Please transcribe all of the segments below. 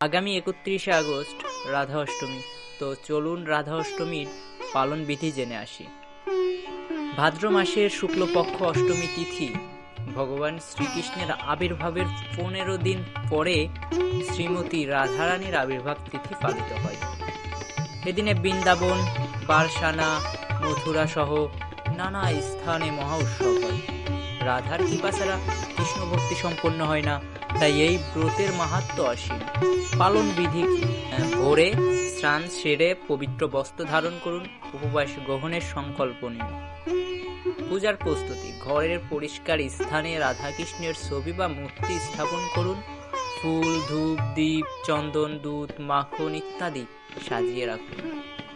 আগামী একত্রিশে আগস্ট রাধা অষ্টমী। তো চলুন রাধা অষ্টমীর পালন বিধি জেনে আসি। ভাদ্র মাসের শুক্লপক্ষ অষ্টমী তিথি। ভগবান শ্রীকৃষ্ণের আবির্ভাবের পনেরো দিন পরে শ্রীমতী রাধারানীর আবির্ভাব তিথি পালিত হয়। এদিনে বৃন্দাবন, বারসানা মথুরা সহ নানা স্থানে মহা উৎসব হয়। রাধার কৃপা ছাড়া কৃষ্ণ ভক্তি সম্পন্ন হয় না, তাই এই ব্রতের মাহাত্ম অসীম। পালন বিধি ভোরে স্নান সেরে পবিত্র বস্ত্র ধারণ করুন, উপবাস গ্রহণের সংকল্প নিন। পূজার প্রস্তুতি, ঘরের পরিষ্কার স্থানে রাধাকৃষ্ণের ছবি বা মূর্তি স্থাপন করুন, ফুল, ধূপ, দীপ, চন্দন, দুধ, মাখন ইত্যাদি সাজিয়ে রাখুন।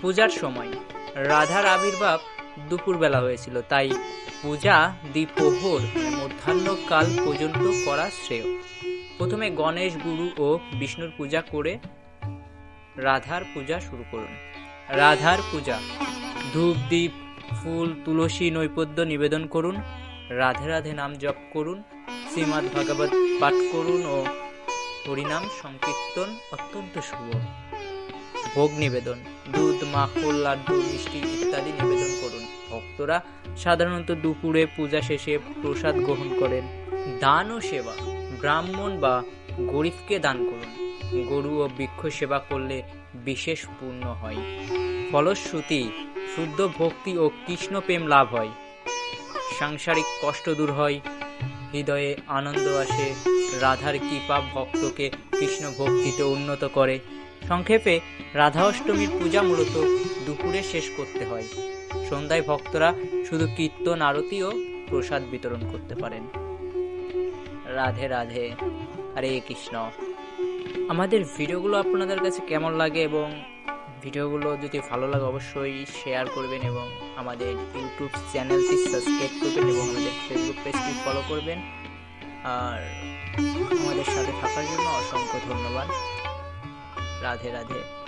পূজার সময়, রাধার আবির্ভাব দুপুরবেলা হয়েছিল, তাই পূজা দ্বিপ্রহর মধ্যাহ্নকাল পর্যন্ত করা শ্রেয়। প্রথমে গণেশ গুরু ও বিষ্ণুর পূজা করে রাধার পূজা শুরু করুন। রাধার পূজা, ধূপ দ্বীপ ফুল, তুলসী নৈবেদ্য নিবেদন করুন, রাধে রাধে নাম জপ করুন, শ্রীমদ্ ভাগবত পাঠ করুন ও হরিনাম সংকীর্তন অত্যন্ত শুভ। ভোগ নিবেদন, দুধ, মাখন, লাড্ডু, মিষ্টি ইত্যাদি নিবেদন ভক্তরা সাধারণত দুপুরে পূজা শেষে প্রসাদ গ্রহণ করেন। দান ও সেবা। ব্রাহ্মণ বা গরিবকে দান করুন। গরু ও বৃক্ষ সেবা করলে বিশেষ পূর্ণ হয়। ফলশ্রুতি শুদ্ধ ভক্তি ও কৃষ্ণ প্রেম লাভ হয়। সাংসারিক কষ্ট দূর হয়। হৃদয়ে আনন্দ আসে। রাধার কৃপা ভক্তকে কৃষ্ণ ভক্তিতে উন্নত করে। সংক্ষেপে রাধা অষ্টমীর পূজা মূলত দুপুরে শেষ করতে হয়। সন্ধ্যায় ভক্তরা শুধু কীর্তন, আরতি ও প্রসাদ বিতরণ করতে পারেন। রাধে রাধে, হরে কৃষ্ণ। আমাদের ভিডিওগুলো আপনাদের কাছে কেমন লাগে এবং ভিডিওগুলো যদি ভালো লাগে অবশ্যই শেয়ার করবেন এবং আমাদের ইউটিউব চ্যানেলটি সাবস্ক্রাইব করবেন এবং আমাদের ফেসবুক পেজটি ফলো করবেন। আর আমাদের সাথে থাকার জন্য অসংখ্য ধন্যবাদ। রাধে রাধে।